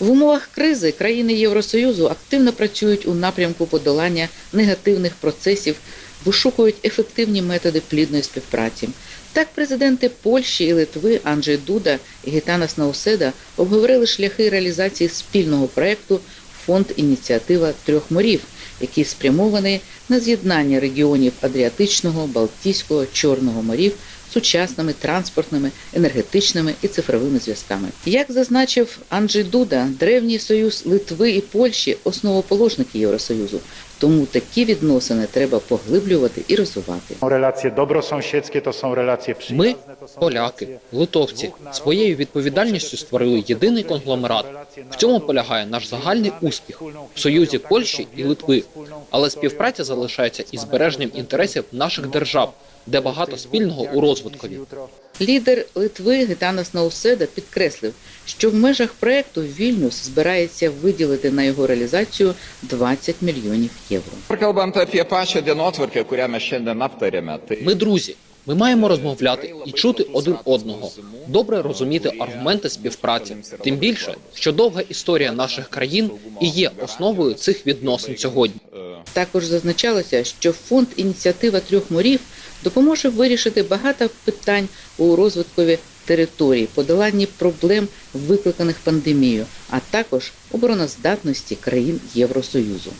В умовах кризи країни Євросоюзу активно працюють у напрямку подолання негативних процесів, вишукують ефективні методи плідної співпраці. Так, президенти Польщі і Литви Анджей Дуда і Гітанас Науседа обговорили шляхи реалізації спільного проекту Фонд ініціатива трьох морів, який спрямований на з'єднання регіонів Адріатичного, Балтійського, Чорного морів сучасними транспортними, енергетичними і цифровими зв'язками. Як зазначив Анджей Дуда, древній союз Литви і Польщі основоположники Євросоюзу. Тому такі відносини треба поглиблювати і розвивати. Relacje dobrosąsiedzkie to są relacje Ми, поляки, литовці, своєю відповідальністю створили єдиний конгломерат. В цьому полягає наш загальний успіх в союзі Польщі і Литви. Але співпраця залишається і збереженням інтересів наших держав, де багато спільного у розвиткові. Лідер Литви Гітанас Науседа підкреслив, що в межах проекту Вільнюс збирається виділити на його реалізацію 20 мільйонів євро. Ми друзі. Ми маємо розмовляти і чути один одного, добре розуміти аргументи співпраці. Тим більше, що довга історія наших країн і є основою цих відносин сьогодні. Також зазначалося, що фонд ініціатива трьох морів допоможе вирішити багато питань у розвиткові територій, подоланні проблем, викликаних пандемією, а також обороноздатності країн Євросоюзу.